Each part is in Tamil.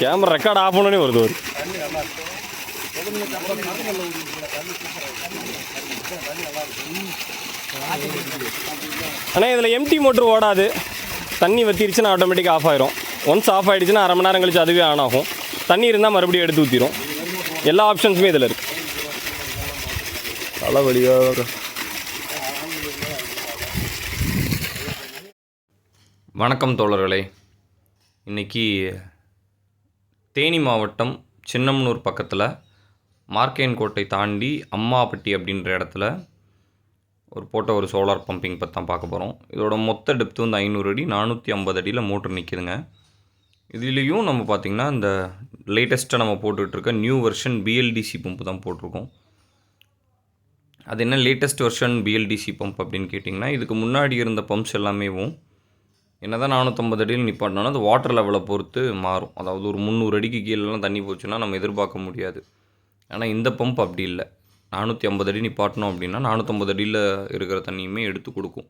கேமரா ரெக்கார்ட் ஆஃப் பண்ணனே வருது ஒரு ஆனால் இதில் எம்டி மோட்ரு ஓடாது. தண்ணி வத்திருச்சுன்னா ஆட்டோமேட்டிக்காக ஆஃப் ஆயிரும். ஒன்ஸ் ஆஃப் ஆயிடுச்சுன்னா அரை மணி நேரம் கழிச்சு அதுவே ஆன் ஆகும். தண்ணி இருந்தால் மறுபடியும் எடுத்து ஊற்றிடும் எல்லா ஆப்ஷன்ஸுமே இதில் இருக்குது தலைவலியாக வணக்கம் தோழர்களே. இன்னைக்கு தேனி மாவட்டம் சின்னமனூர் பக்கத்தில் மார்க்கேன் கோட்டை தாண்டி அம்மாப்பட்டி அப்படின்ற இடத்துல ஒரு போட்ட ஒரு சோலார் பம்பிங் பற்றி தான் பார்க்க போகிறோம் இதோட மொத்த டெப்த்து வந்து ஐநூறு அடி நானூற்றி ஐம்பது அடியில் மோட்டர் நிற்கிதுங்க இதுலேயும் நம்ம பார்த்திங்கன்னா இந்த லேட்டஸ்ட்டாக நம்ம போட்டுக்கிட்டு இருக்க நியூ வெர்ஷன் பிஎல்டிசி பம்பு தான் போட்டிருக்கோம். அது என்ன லேட்டஸ்ட் வெர்ஷன் பிஎல்டிசி பம்ப் அப்படின்னு கேட்டிங்கன்னா இதுக்கு முன்னாடி இருந்த பம்ப்ஸ் எல்லாமேவும் என்ன தான் நானூற்றம்பது அடியில் நிப்பாட்டினாலும் அது வாட்டர் லெவலை பொறுத்து மாறும். அதாவது ஒரு முந்நூறு அடிக்கு கீழெலாம் தண்ணி போச்சுன்னா நம்ம எதிர்பார்க்க முடியாது. ஆனால் இந்த பம்ப் அப்படி இல்லை. நானூற்றி ஐம்பது அடி நிப்பாட்டினோம் அப்படின்னா நானூற்றம்பது அடியில் இருக்கிற தண்ணியுமே எடுத்து கொடுக்கும்.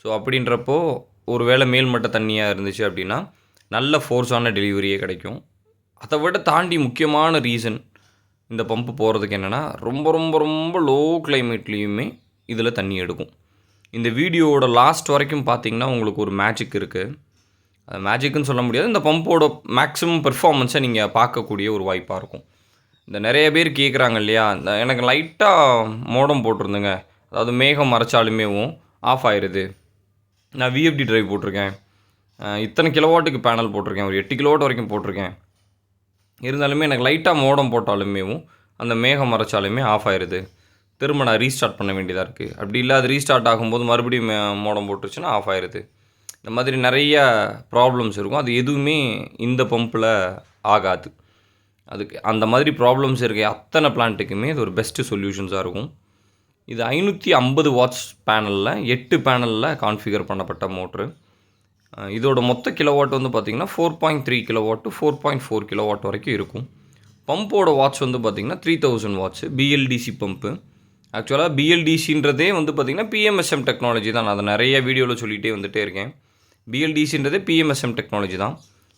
ஸோ அப்படின்றப்போ ஒரு வேளை மேல்மட்ட தண்ணியாக இருந்துச்சு அப்படின்னா நல்ல ஃபோர்ஸான டெலிவரியே கிடைக்கும். அதை விட தாண்டி முக்கியமான ரீசன் இந்த பம்பு போகிறதுக்கு என்னென்னா ரொம்ப ரொம்ப ரொம்ப லோ கிளைமேட்லேயுமே இதில் தண்ணி எடுக்கும். இந்த வீடியோவோட லாஸ்ட் வரைக்கும் பார்த்தீங்கன்னா உங்களுக்கு ஒரு மேஜிக் இருக்குது அது மேஜிக்னு சொல்ல முடியாது. இந்த பம்போட மேக்ஸிமம் பெர்ஃபார்மன்ஸை நீங்கள் பார்க்கக்கூடிய ஒரு வாய்ப்பாக இருக்கும். இந்த நிறைய பேர் கேட்குறாங்க இல்லையா? இந்த எனக்கு லைட்டாக மோடம் போட்டிருந்தேங்க. அதாவது மேகம் மறைச்சாலுமேவும் ஆஃப் ஆயிடுது நான் விஎஃப்டி ட்ரைவ் போட்டிருக்கேன். இத்தனை கிலோவாட்டுக்கு பேனல் போட்டிருக்கேன். ஒரு எட்டு கிலோவாட் வரைக்கும் போட்டிருக்கேன். இருந்தாலுமே எனக்கு லைட்டாக மோடம் போட்டாலுமேவும் அந்த மேகம் மறைச்சாலுமே ஆஃப் ஆயிடுது திரும்ப நான் ரீஸ்டார்ட் பண்ண வேண்டியதாக இருக்குது அப்படி இல்லை அது ரீஸ்டார்ட் ஆகும்போது மறுபடியும் மே- மோடம் போட்டுருச்சுன்னா ஆஃப் ஆயிடுது இந்த மாதிரி நிறைய ப்ராப்ளம்ஸ் இருக்கும். அது எதுவுமே இந்த பம்பில் ஆகாது. அதுக்கு அந்த மாதிரி ப்ராப்ளம்ஸ் இருக்க அத்தனை பிளான்ட்டுக்குமே இது ஒரு பெஸ்ட்டு சொல்யூஷன்ஸாக இருக்கும். இது ஐநூற்றி ஐம்பது வாட்ஸ் பேனலில் எட்டு பேனலில் கான்ஃபிகர் பண்ணப்பட்ட மோட்ரு இதோட மொத்த கிலோவாட் வந்து பார்த்திங்கன்னா four point three kilowatt to four point four kilowatt வரைக்கும் இருக்கும். பம்போட வாட்ச் வந்து பார்த்திங்கன்னா three thousand watts BLDC pump ஆக்சுவலாக பிஎல்டிசின்றதே வந்து பார்த்திங்கன்னா பிஎம்எஸ்எம் டெக்னாலஜி தான். நான் அதை நிறைய வீடியோவில் சொல்லிகிட்டே வந்துட்டே இருக்கேன். பிஎல்டிசின்றதே பிஎம்எஸ்எம் டெக்னாலஜி தான்.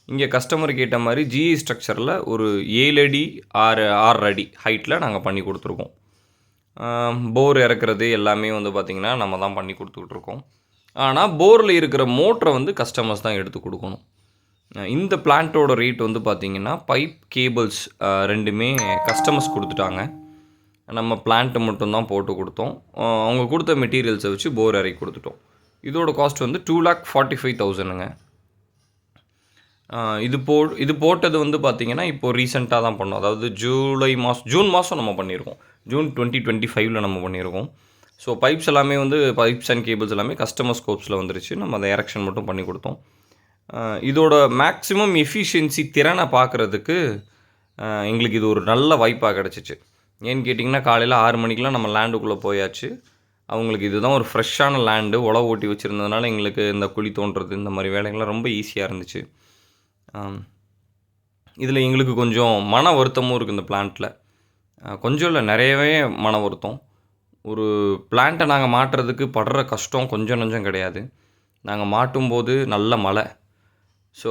இங்கே கஸ்டமருக்கு கேட்ட மாதிரி ஜிஇ ஸ்ட்ரக்சரில் ஒரு ஏழு அடி ஆறு ஆறு அடி ஹைட்டில் நாங்கள் பண்ணி கொடுத்துருக்கோம். போர் இறக்குறது எல்லாமே வந்து பார்த்திங்கன்னா நம்ம தான் பண்ணி கொடுத்துட்ருக்கோம் ஆனால் போரில் இருக்கிற மோட்டரை வந்து கஸ்டமர்ஸ் தான் எடுத்து கொடுக்கணும். இந்த பிளான்ட்டோட ரேட் வந்து பார்த்திங்கன்னா பைப் கேபிள்ஸ் ரெண்டுமே கஸ்டமர்ஸ் கொடுத்துட்டாங்க. நம்ம பிளான்ட்டு மட்டும்தான் போட்டு கொடுத்தோம். அவங்க கொடுத்த மெட்டீரியல்ஸை வச்சு போர் இறக்கி கொடுத்துட்டோம். இதோட காஸ்ட் வந்து டூ லேக் ஃபார்ட்டி ஃபைவ் தௌசண்ட்ங்க இது போ இது போட்டது வந்து பார்த்திங்கன்னா இப்போது ரீசெண்டாக தான் பண்ணோம். அதாவது ஜூலை மாதம் ஜூன் மாதம் நம்ம பண்ணியிருக்கோம் ஜூன் டுவெண்ட்டி டுவெண்ட்டி ஃபைவ்ல நம்ம பண்ணியிருக்கோம் ஸோ பைப்ஸ் எல்லாமே வந்து பைப்ஸ் அண்ட் கேபிள்ஸ் எல்லாமே கஸ்டமர் ஸ்கோப்ஸில் வந்துருச்சு. நம்ம அதை எரெக்ஷன் மட்டும் பண்ணி கொடுத்தோம். இதோட மேக்ஸிமம் எஃபிஷியன்சி திறனை பார்க்குறதுக்கு எங்களுக்கு இது ஒரு நல்ல வாய்ப்பாக கிடச்சிச்சு. ஏன்னு கேட்டிங்கன்னா காலையில் ஆறு மணிக்கெலாம் நம்ம லேண்டுக்குள்ளே போயாச்சு. அவங்களுக்கு இதுதான் ஒரு ஃப்ரெஷ்ஷான லேண்டு உழவு ஓட்டி வச்சுருந்ததுனால எங்களுக்கு இந்த குழி தோன்றது இந்த மாதிரி வேலைகள்லாம் ரொம்ப ஈஸியாக இருந்துச்சு. இதில் எங்களுக்கு கொஞ்சம் மன வருத்தமும் இருக்குது இந்த பிளான்ட்டில் கொஞ்சம் இல்லை நிறையவே மன வருத்தம். ஒரு பிளான்ட்டை நாங்கள் மாட்டுறதுக்கு படுற கஷ்டம் கொஞ்சம் நஞ்சம் கிடையாது. நாங்கள் மாட்டும்போது நல்ல மழை. ஸோ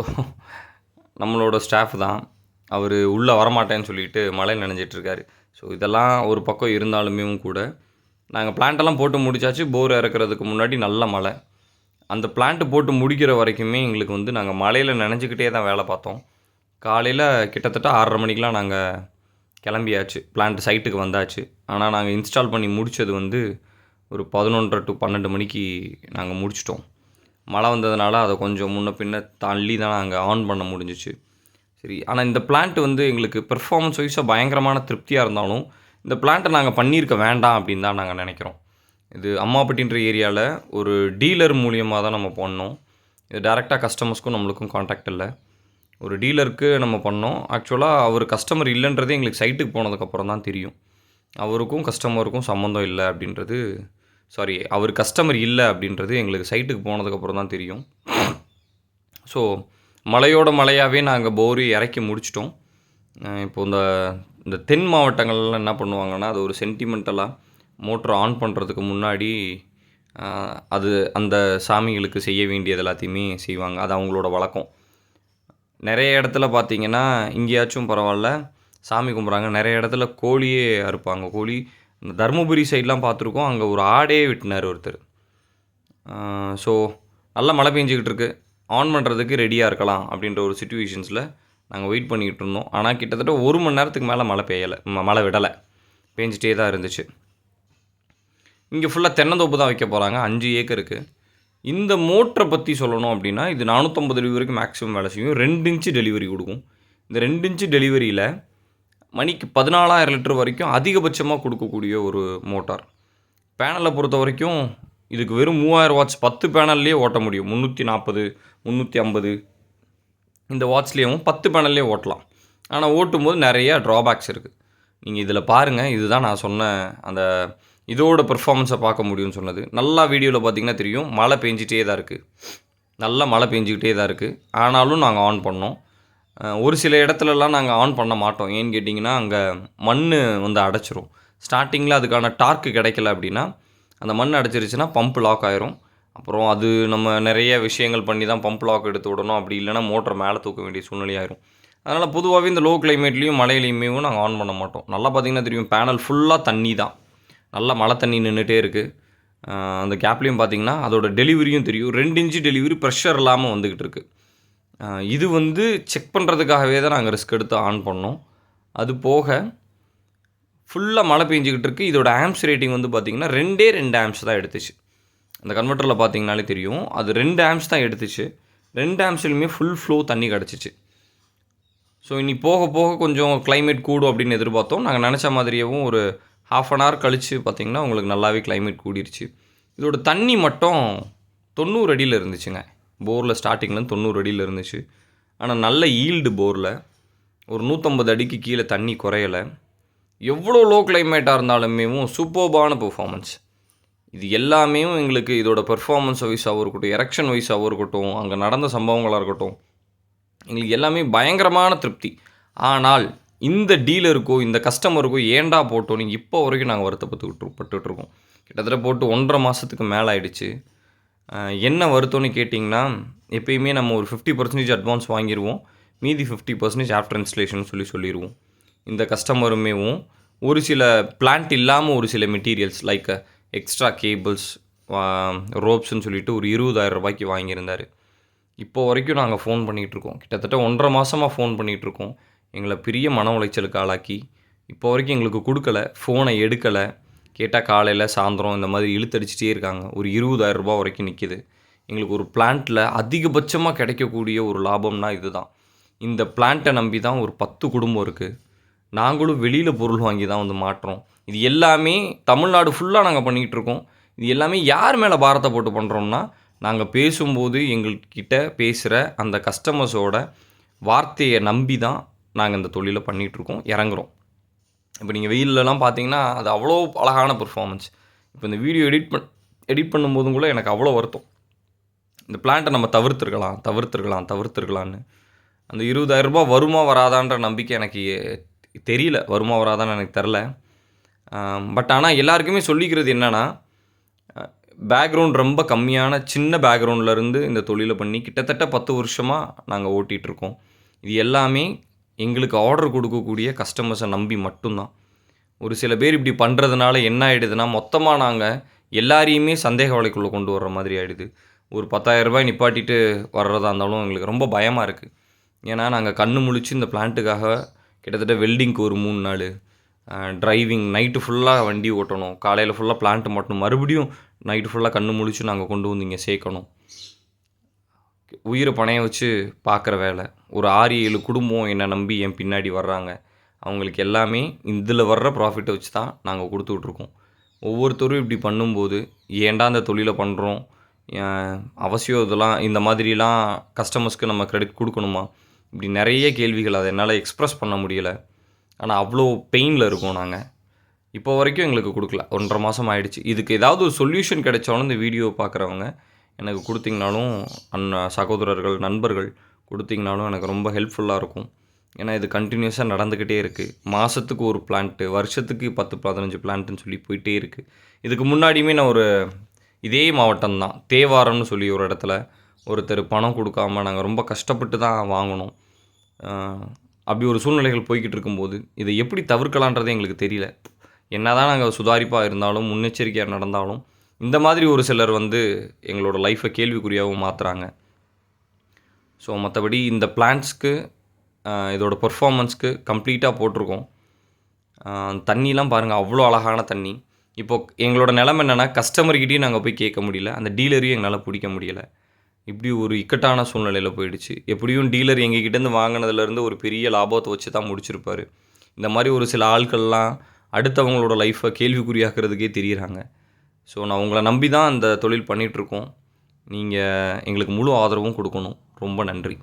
நம்மளோட ஸ்டாஃப் தான். அவர் உள்ளே வரமாட்டேன்னு சொல்லிட்டு மழை நினைஞ்சிட்ருக்காரு ஸோ இதெல்லாம் ஒரு பக்கம் இருந்தாலுமே கூட நாங்கள் பிளான்ட்டெல்லாம் போட்டு முடிச்சாச்சு போர் இறக்குறதுக்கு முன்னாடி நல்ல மழை. அந்த பிளான்ட்டு போட்டு முடிக்கிற வரைக்குமே எங்களுக்கு வந்து நாங்கள் மழையில் நினச்சிக்கிட்டே தான் வேலை பார்த்தோம். காலையில் கிட்டத்தட்ட ஆறரை மணிக்கெலாம் நாங்கள் கிளம்பியாச்சு. பிளான்ட் சைட்டுக்கு வந்தாச்சு. ஆனால் நாங்கள் இன்ஸ்டால் பண்ணி முடித்தது வந்து ஒரு பதினொன்றரை டு பன்னெண்டு மணிக்கு நாங்கள் முடிச்சிட்டோம். மழை வந்ததுனால அதை கொஞ்சம் முன்ன பின்ன தள்ளி தான் நாங்கள் ஆன் பண்ண முடிஞ்சிச்சு. சரி ஆனால் இந்த பிளான்ட் வந்து எங்களுக்கு பெர்ஃபார்மன்ஸ் வைஸாக பயங்கரமான திருப்தியாக இருந்தாலும் இந்த பிளான்ட்டை நாங்கள் பண்ணியிருக்க வேண்டாம் அப்படின்னு தான் நாங்கள் நினைக்கிறோம். இது அம்மாப்பட்டின்ற ஏரியாவில் ஒரு டீலர் மூலியமாக தான் நம்ம பண்ணோம். இது டேரெக்டாக கஸ்டமர்ஸ்க்கும் நம்மளுக்கும் காண்டாக்ட் இல்லை. ஒரு டீலருக்கு நம்ம பண்ணோம். ஆக்சுவலாக அவர் கஸ்டமர் இல்லைன்றதே எங்களுக்கு சைட்டுக்கு போனதுக்கப்புறம் தான் தெரியும். அவருக்கும் கஸ்டமருக்கும் சம்மந்தம் இல்லை அப்படின்றது சாரி அவர் கஸ்டமர் இல்லை அப்படின்றது எங்களுக்கு சைட்டுக்கு போனதுக்கப்புறம் தான் தெரியும். ஸோ மலையோட மலையாகவே நாங்கள் போரி இறக்கி முடிச்சிட்டோம். இப்போ இந்த இந்த தென் மாவட்டங்கள்லாம் என்ன பண்ணுவாங்கன்னா அது ஒரு சென்டிமெண்டலாக மோட்ரு ஆன் பண்ணுறதுக்கு முன்னாடி அது அந்த சாமிகளுக்கு செய்ய வேண்டியது எல்லாத்தையுமே செய்வாங்க. அது அவங்களோட வழக்கம். நிறைய இடத்துல பார்த்தீங்கன்னா இங்கேயாச்சும் பரவாயில்ல சாமி கும்பிட்றாங்க. நிறைய இடத்துல கோழியே அறுப்பாங்க. கோழி இந்த தருமபுரி சைட்லாம் பார்த்துருக்கோம். அங்கே ஒரு ஆடே விட்டினார் ஒருத்தர். ஸோ நல்லா மழை பெஞ்சிக்கிட்டு இருக்குது ஆன் பண்ணுறதுக்கு ரெடியாக இருக்கலாம் அப்படின்ற ஒரு சுச்சுவேஷன்ஸில் நாங்கள் வெயிட் பண்ணிக்கிட்டு இருந்தோம். ஆனால் கிட்டத்தட்ட ஒரு மணி நேரத்துக்கு மேலே மழை பெய்யலை. மழை விடலை. பேஞ்சிட்டே தான் இருந்துச்சு. இங்கே ஃபுல்லாக தென்னந்தோப்பு தான் வைக்க போகிறாங்க அஞ்சு ஏக்கருக்கு இந்த மோட்டரை பற்றி சொல்லணும் அப்படின்னா இது நானூற்றம்பது வரைக்கும் மேக்ஸிமம் வேலை செய்யும். ரெண்டு இன்ச்சு டெலிவரி கொடுக்கும். இந்த ரெண்டு இன்ச்சு டெலிவரியில் மணிக்கு பதினாலாயிரம் லிட்டர் வரைக்கும் அதிகபட்சமாக கொடுக்கக்கூடிய ஒரு மோட்டார் பேனலை பொறுத்த வரைக்கும் இதுக்கு வெறும் மூவாயிரம் வாட்ஸ் பத்து பேனல்லையே ஓட்ட முடியும். முந்நூற்றி நாற்பது முந்நூற்றி ஐம்பது. இந்த வாட்ச்லேயும் பத்து பேனல்லே ஓட்டலாம். ஆனால் ஓட்டும் போது நிறைய ட்ராபேக்ஸ் இருக்குது நீங்கள் இதில் பாருங்கள் இதுதான் நான் சொன்ன அந்த இதோட பெர்ஃபார்மன்ஸை பார்க்க முடியும்னு சொன்னது. நல்லா வீடியோவில் பார்த்தீங்கன்னா தெரியும். மழை பெஞ்சிட்டே தான் இருக்குது நல்லா மழை பெஞ்சிக்கிட்டே தான் இருக்குது ஆனாலும் நாங்கள் ஆன் பண்ணோம். ஒரு சில இடத்துலலாம் நாங்கள் ஆன் பண்ண மாட்டோம். ஏன்னு கேட்டிங்கன்னா அங்கே மண் வந்து அடைச்சிரும். ஸ்டார்டிங்கில் அதுக்கான டார்க்கு கிடைக்கல அப்படின்னா அந்த மண் அடைச்சிருச்சுன்னா பம்ப் லாக் ஆயிரும். அப்புறம் அது நம்ம நிறைய விஷயங்கள் பண்ணி தான் பம்ப் லாக் எடுத்து விடணும். அப்படி இல்லைன்னா மோட்டர் மேலே தூக்க வேண்டிய சூழ்நிலை ஆயிரும். அதனால் பொதுவாகவே இந்த லோ கிளைமேட்லேயும் மழையிலையுமே நாங்கள் ஆன் பண்ண மாட்டோம். நல்லா பார்த்தீங்கன்னா தெரியும் பேனல் ஃபுல்லாக தண்ணி தான். நல்லா மழை தண்ணி நின்றுட்டே இருக்குது அந்த கேப்லேயும் பார்த்தீங்கன்னா அதோட டெலிவரியும் தெரியும். ரெண்டு இன்ச்சு டெலிவரி ப்ரெஷர் இல்லாமல் வந்துக்கிட்டு இருக்குது இது வந்து செக் பண்ணுறதுக்காகவே தான் நாங்கள் ரிஸ்க் எடுத்து ஆன் பண்ணோம். அது போக ஃபுல்லாக மழை பெஞ்சிக்கிட்டு இருக்குது இதோட ஆம்ஸ் ரேட்டிங் வந்து பார்த்திங்கன்னா ரெண்டே ரெண்டு ஆம்ஸ் தான் எடுத்துச்சு. அந்த கன்வெர்ட்டரில் பார்த்தீங்கனாலே தெரியும். அது ரெண்டு ஆம்ஸ் தான் எடுத்துச்சு. ரெண்டு ஆம்ஸ்லையுமே ஃபுல் ஃப்ளோ தண்ணி கிடச்சிச்சு. ஸோ இனி போக போக கொஞ்சம் கிளைமேட் கூடும் அப்படின்னு எதிர்பார்த்தோம். நாங்கள் நினச்ச மாதிரியவும் ஒரு ஹாஃப் அன் ஹவர் கழித்து பார்த்திங்கன்னா உங்களுக்கு நல்லாவே கிளைமேட் கூடிருச்சு. இதோட தண்ணி மட்டும் தொண்ணூறு அடியில் இருந்துச்சுங்க. போரில் ஸ்டார்டிங்லேருந்து தொண்ணூறு அடியில் இருந்துச்சு. ஆனால் நல்ல ஈல்டு போரில். ஒரு நூற்றம்பது அடிக்கு கீழே தண்ணி குறையலை. எவ்வளோ லோ கிளைமேட்டாக இருந்தாலுமே சூப்பர்பான பெர்ஃபார்மன்ஸ் இது எல்லாமே எங்களுக்கு இதோட பெர்ஃபார்மன்ஸ் வைஸாகவும் இருக்கட்டும் எரெக்ஷன் வைஸாகவும் இருக்கட்டும் அங்கே நடந்த சம்பவங்களாக இருக்கட்டும் எங்களுக்கு எல்லாமே பயங்கரமான திருப்தி. ஆனால் இந்த டீலருக்கோ இந்த கஸ்டமருக்கோ ஏன்டா போட்டோம்? நீங்கள் இப்போ வரைக்கும் நாங்கள் வருத்தப்பட்டுக்கிட்டு பட்டுட்ருக்கோம் கிட்டத்தட்ட போட்டு ஒன்றரை மாதத்துக்கு மேலே ஆயிடுச்சு. என்ன வருத்தம்னு கேட்டிங்கன்னா எப்பயுமே நம்ம ஒரு ஃபிஃப்டி பர்சன்டேஜ் அட்வான்ஸ் வாங்கிடுவோம் மீதி ஃபிஃப்டி பர்சன்டேஜ் ஆஃப்டர் இன்ஸ்டலேஷன் சொல்லி சொல்லிடுவோம் இந்த கஸ்டமருமேவும் ஒரு சில பிளான்ட் இல்லாமல் ஒரு சில மெட்டீரியல்ஸ் லைக் எக்ஸ்ட்ரா கேபிள்ஸ் ரோப்ஸ்ன்னு சொல்லிட்டு ஒரு இருபதாயிரம் ரூபாய்க்கு வாங்கியிருந்தார். இப்போ வரைக்கும் நாங்கள் ஃபோன் பண்ணிகிட்ருக்கோம் கிட்டத்தட்ட ஒன்றரை மாதமாக ஃபோன் பண்ணிகிட்ருக்கோம் எங்களை பெரிய மன உளைச்சலுக்கு ஆளாக்கி இப்போ வரைக்கும் எங்களுக்கு கொடுக்கல ஃபோனை எடுக்கலை. கேட்டால் காலையில் சாயந்தரம் இந்த மாதிரி இழுத்தடிச்சிட்டே இருக்காங்க. ஒரு இருபதாயிரம் ரூபா வரைக்கும் நிற்கிது எங்களுக்கு ஒரு பிளான்ட்டில் அதிகபட்சமாக கிடைக்கக்கூடிய ஒரு லாபம்னா இதுதான். இந்த பிளான்ட்டை நம்பி தான் ஒரு பத்து குடும்பம் இருக்குது நாங்களும் வெளியில் பொருள் வாங்கி தான் வந்து மாட்டுறோம். இது எல்லாமே தமிழ்நாடு ஃபுல்லாக நாங்கள் பண்ணிக்கிட்டு இருக்கோம். இது எல்லாமே யார் மேலே பாரத்தை போட்டு பண்ணுறோம்னா நாங்கள் பேசும்போது எங்கள்கிட்ட பேசுகிற அந்த கஸ்டமர்ஸோட வார்த்தையை நம்பி தான் நாங்கள் இந்த தொழிலை பண்ணிகிட்ருக்கோம் இறங்குறோம். இப்போ நீங்கள் வெயில்லலாம் பார்த்தீங்கன்னா அது அவ்வளோ அழகான பெர்ஃபார்மன்ஸ் இப்போ இந்த வீடியோ எடிட் பண் எடிட் பண்ணும்போதும் கூட எனக்கு அவ்வளோ வருத்தம். இந்த பிளான்ட்டை நம்ம தவிர்த்துருக்கலாம் தவிர்த்துருக்கலாம் தவிர்த்துருக்கலான்னு அந்த இருபதாயிரம் ரூபாய் வருமா வராதான்ற நம்பிக்கை எனக்கு தெரியல வருமா வராதான்னு எனக்கு தெரில பட் ஆனால் எல்லாருக்குமே சொல்லிக்கிறது என்னென்னா பேக்ரவுண்ட் ரொம்ப கம்மியான சின்ன பேக்ரவுண்ட்லேருந்து இந்த தொழிலை பண்ணி கிட்டத்தட்ட பத்து வருஷமாக நாங்கள் ஓட்டிகிட்ருக்கோம் இது எல்லாமே எங்களுக்கு ஆர்டர் கொடுக்கக்கூடிய கஸ்டமர்ஸை நம்பி மட்டும்தான். ஒரு சில பேர் இப்படி பண்ணுறதுனால என்ன ஆகிடுதுன்னா மொத்தமாக நாங்கள் எல்லாரையுமே சந்தேக வலைக்குள்ளே கொண்டு வர்ற மாதிரி ஆகிடுது ஒரு 10000 ரூபாய் நிப்பாட்டிட்டு வர்றதா இருந்தாலும் எங்களுக்கு ரொம்ப பயமாக இருக்குது ஏன்னா நாங்கள் கண்ணு முழிச்சு இந்த பிளான்ட்டுக்காக கிட்டத்தட்ட வெல்டிங்க்கு ஒரு மூணு நாள். டிரைவிங் நைட்டு ஃபுல்லாக வண்டி ஓட்டணும். காலையில் ஃபுல்லாக பிளான்ட்டு மாட்டணும். மறுபடியும் நைட்டு ஃபுல்லாக கண்ணு முழிச்சு நாங்கள் கொண்டு வந்து இங்கே சேர்க்கணும். உயிரை பணைய வச்சு பார்க்குற வேலை. ஒரு ஆறு ஏழு குடும்பம் என்னை நம்பி என் பின்னாடி வர்றாங்க. அவங்களுக்கு எல்லாமே இதில் வர்ற ப்ராஃபிட்டை வச்சு தான் நாங்கள் கொடுத்துட்ருக்கோம் ஒவ்வொருத்தரும் இப்படி பண்ணும்போது ஏன்டா இந்த தொழிலை பண்ணுறோம் அவசியம் இதெல்லாம் இந்த மாதிரிலாம் கஸ்டமர்ஸ்க்கு நம்ம கிரெடிட் கொடுக்கணுமா? இப்படி நிறைய கேள்விகள் அதை என்னால் எக்ஸ்ப்ரெஸ் பண்ண முடியலை. ஆனால் அவ்வளோ பெயினில் இருக்கோம் நாங்கள் இப்போ வரைக்கும் எங்களுக்கு கொடுக்கல. ஒன்றரை மாதம் ஆயிடுச்சு. இதுக்கு ஏதாவது ஒரு சொல்யூஷன் கிடைச்சாலும் இந்த வீடியோ பார்க்குறவங்க எனக்கு கொடுத்தீங்கனாலும் அண்ணா சகோதரர்கள் நண்பர்கள் கொடுத்தீங்கனாலும் எனக்கு ரொம்ப ஹெல்ப்ஃபுல்லாக இருக்கும். ஏன்னா இது கண்டினியூஸாக நடந்துக்கிட்டே இருக்குது மாதத்துக்கு ஒரு பிளான்ட்டு வருஷத்துக்கு பத்து பதினஞ்சு பிளான்ட்டுன்னு சொல்லி போயிட்டே இருக்குது இதுக்கு முன்னாடியுமே நான் ஒரு இதே மாவட்டம் தான் தேவாரம்னு சொல்லி ஒரு இடத்துல ஒருத்தர் பணம் கொடுக்காம நாங்கள் ரொம்ப கஷ்டப்பட்டு தான் வாங்கினோம். அப்படி ஒரு சூழ்நிலைகள் போய்கிட்டு இருக்கும்போது இதை எப்படி தவிர்க்கலான்றது எங்களுக்கு தெரியல. என்னதான் நாங்கள் சுதாரிப்பாக இருந்தாலும் முன்னெச்சரிக்கையாக நடந்தாலும் இந்த மாதிரி ஒரு சிலர் வந்து எங்களோட லைஃப்பை கேள்விக்குறியாகவும் மாற்றுறாங்க ஸோ மற்றபடி இந்த பிளான்ஸ்க்கு இதோட பர்ஃபார்மன்ஸ்க்கு கம்ப்ளீட்டாக போட்டிருக்கோம். தண்ணிலாம் பாருங்கள் அவ்வளோ அழகான தண்ணி. இப்போது எங்களோட நிலம என்னென்னா கஸ்டமர்கிட்டையும் நாங்கள் போய் கேட்க முடியல. அந்த டீலரையும் எங்களால் பிடிக்க முடியல. இப்படி ஒரு இக்கட்டான சூழ்நிலையில் போயிடுச்சு. எப்படியும் டீலர் எங்ககிட்டேருந்து வாங்கினதுலேருந்து ஒரு பெரிய லாபத்தை வச்சு தான் முடிச்சிருப்பாரு. இந்த மாதிரி ஒரு சில ஆட்கள்லாம் அடுத்தவங்களோட லைஃப்பை கேள்விக்குறியாக்குறதுக்கே தெரியுறாங்க. ஸோ நான் உங்களை நம்பி தான் அந்த தொழில் பண்ணிகிட்ருக்கோம் நீங்கள் எங்களுக்கு முழு ஆதரவும் கொடுக்கணும். ரொம்ப நன்றி.